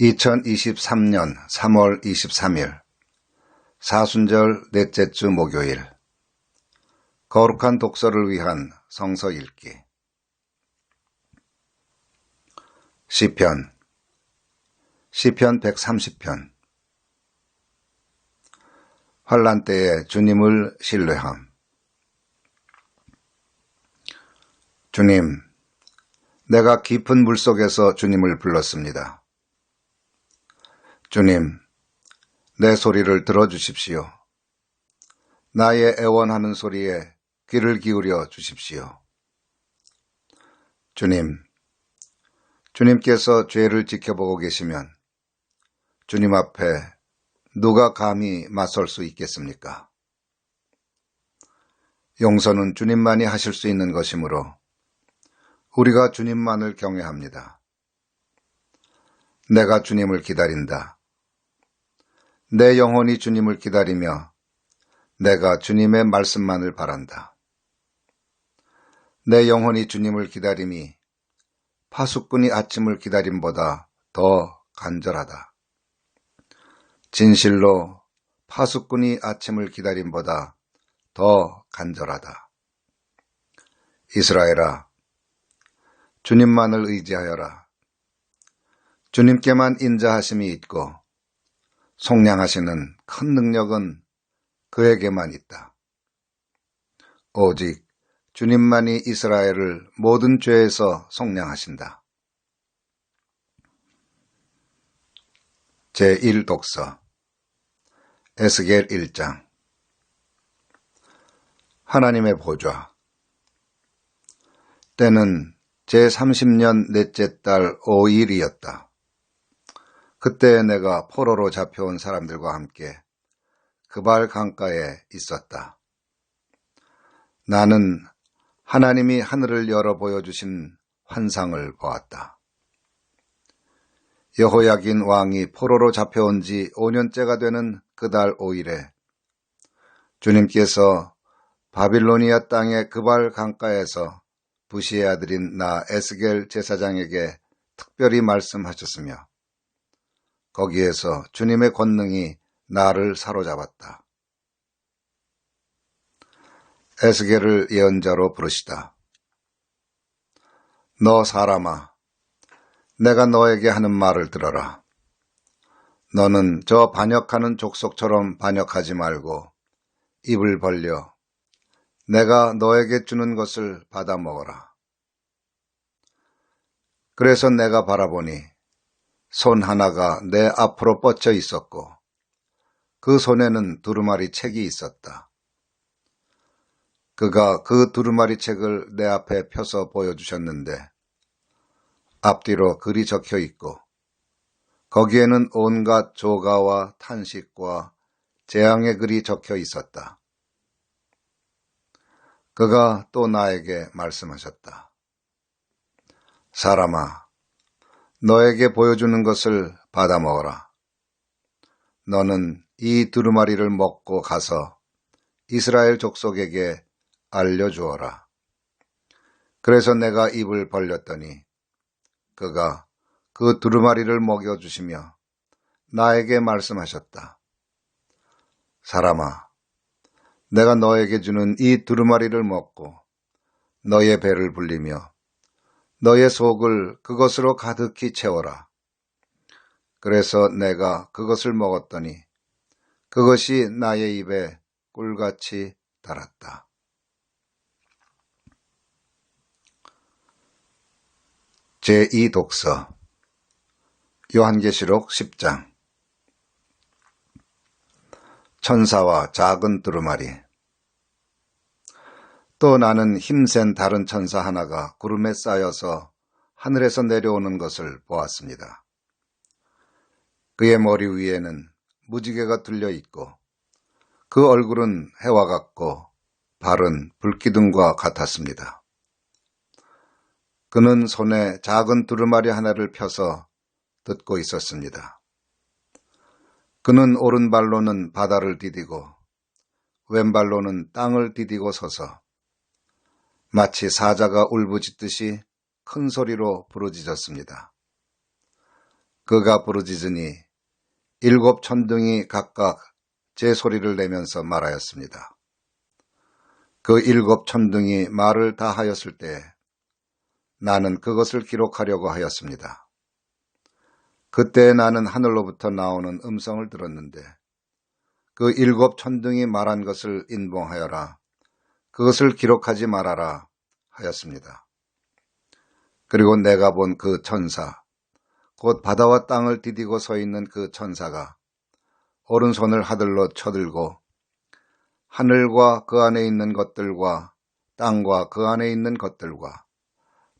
2023년 3월 23일 사순절 넷째 주 목요일 거룩한 독서를 위한 성서 읽기. 시편 시편 130편. 환란 때에 주님을 신뢰함. 주님 내가 깊은 물속에서 주님을 불렀습니다. 주님, 내 소리를 들어주십시오. 나의 애원하는 소리에 귀를 기울여 주십시오. 주님, 주님께서 죄를 지켜보고 계시면 주님 앞에 누가 감히 맞설 수 있겠습니까? 용서는 주님만이 하실 수 있는 것이므로 우리가 주님만을 경외합니다. 내가 주님을 기다린다. 내 영혼이 주님을 기다리며 내가 주님의 말씀만을 바란다. 내 영혼이 주님을 기다림이 파수꾼이 아침을 기다림보다 더 간절하다. 진실로 파수꾼이 아침을 기다림보다 더 간절하다. 이스라엘아, 주님만을 의지하여라. 주님께만 인자하심이 있고 속량하시는 큰 능력은 그에게만 있다. 오직 주님만이 이스라엘을 모든 죄에서 속량하신다. 제1독서 에스겔 1장 하나님의 보좌 때는 제30년 넷째 달 5일이었다. 그때 내가 포로로 잡혀온 사람들과 함께 그발 강가에 있었다. 나는 하나님이 하늘을 열어 보여주신 환상을 보았다. 여호야긴 왕이 포로로 잡혀온 지 5년째가 되는 그달 5일에 주님께서 바빌로니아 땅의 그발 강가에서 부시의 아들인 나 에스겔 제사장에게 특별히 말씀하셨으며 거기에서 주님의 권능이 나를 사로잡았다. 에스겔을 예언자로 부르시다. 너 사람아, 내가 너에게 하는 말을 들어라. 너는 저 반역하는 족속처럼 반역하지 말고 입을 벌려 내가 너에게 주는 것을 받아 먹어라. 그래서 내가 바라보니 손 하나가 내 앞으로 뻗쳐 있었고 그 손에는 두루마리 책이 있었다. 그가 그 두루마리 책을 내 앞에 펴서 보여주셨는데 앞뒤로 글이 적혀 있고 거기에는 온갖 조가와 탄식과 재앙의 글이 적혀 있었다. 그가 또 나에게 말씀하셨다. 사람아, 너에게 보여주는 것을 받아 먹어라. 너는 이 두루마리를 먹고 가서 이스라엘 족속에게 알려주어라. 그래서 내가 입을 벌렸더니 그가 그 두루마리를 먹여주시며 나에게 말씀하셨다. 사람아, 내가 너에게 주는 이 두루마리를 먹고 너의 배를 불리며 너의 속을 그것으로 가득히 채워라. 그래서 내가 그것을 먹었더니 그것이 나의 입에 꿀같이 달았다. 제2독서 요한계시록 10장 천사와 작은 두루마리 또 나는 힘센 다른 천사 하나가 구름에 쌓여서 하늘에서 내려오는 것을 보았습니다. 그의 머리 위에는 무지개가 들려 있고 그 얼굴은 해와 같고 발은 불기둥과 같았습니다. 그는 손에 작은 두루마리 하나를 펴서 듣고 있었습니다. 그는 오른발로는 바다를 디디고 왼발로는 땅을 디디고 서서 마치 사자가 울부짖듯이 큰 소리로 부르짖었습니다. 그가 부르짖으니 일곱 천둥이 각각 제 소리를 내면서 말하였습니다. 그 일곱 천둥이 말을 다 하였을 때 나는 그것을 기록하려고 하였습니다. 그때 나는 하늘로부터 나오는 음성을 들었는데 그 일곱 천둥이 말한 것을 인봉하여라. 그것을 기록하지 말아라 하였습니다. 그리고 내가 본 그 천사, 곧 바다와 땅을 디디고 서 있는 그 천사가 오른손을 하늘로 쳐들고 하늘과 그 안에 있는 것들과 땅과 그 안에 있는 것들과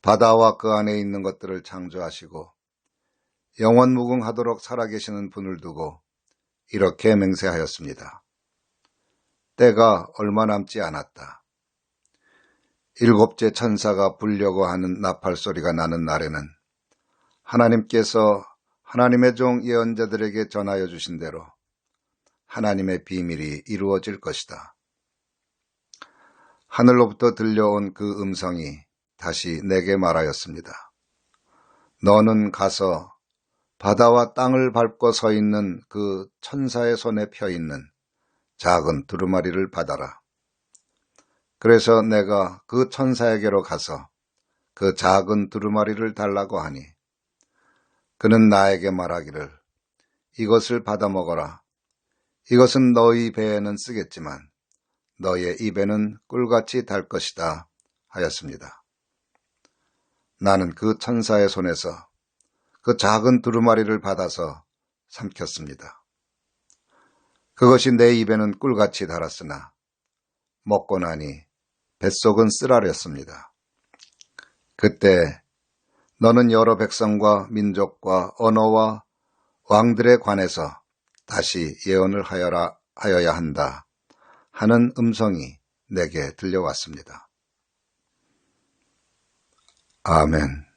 바다와 그 안에 있는 것들을 창조하시고 영원 무궁하도록 살아계시는 분을 두고 이렇게 맹세하였습니다. 때가 얼마 남지 않았다. 일곱째 천사가 불려고 하는 나팔 소리가 나는 날에는 하나님께서 하나님의 종 예언자들에게 전하여 주신 대로 하나님의 비밀이 이루어질 것이다. 하늘로부터 들려온 그 음성이 다시 내게 말하였습니다. 너는 가서 바다와 땅을 밟고 서 있는 그 천사의 손에 펴 있는 작은 두루마리를 받아라. 그래서 내가 그 천사에게로 가서 그 작은 두루마리를 달라고 하니 그는 나에게 말하기를 이것을 받아 먹어라. 이것은 너희 배에는 쓰겠지만 너의 입에는 꿀같이 달 것이다 하였습니다. 나는 그 천사의 손에서 그 작은 두루마리를 받아서 삼켰습니다. 그것이 내 입에는 꿀같이 달았으나 먹고 나니 뱃속은 쓰라렸습니다. 그때 너는 여러 백성과 민족과 언어와 왕들에 관해서 다시 예언을 하여라, 하여야 한다 하는 음성이 내게 들려왔습니다. 아멘.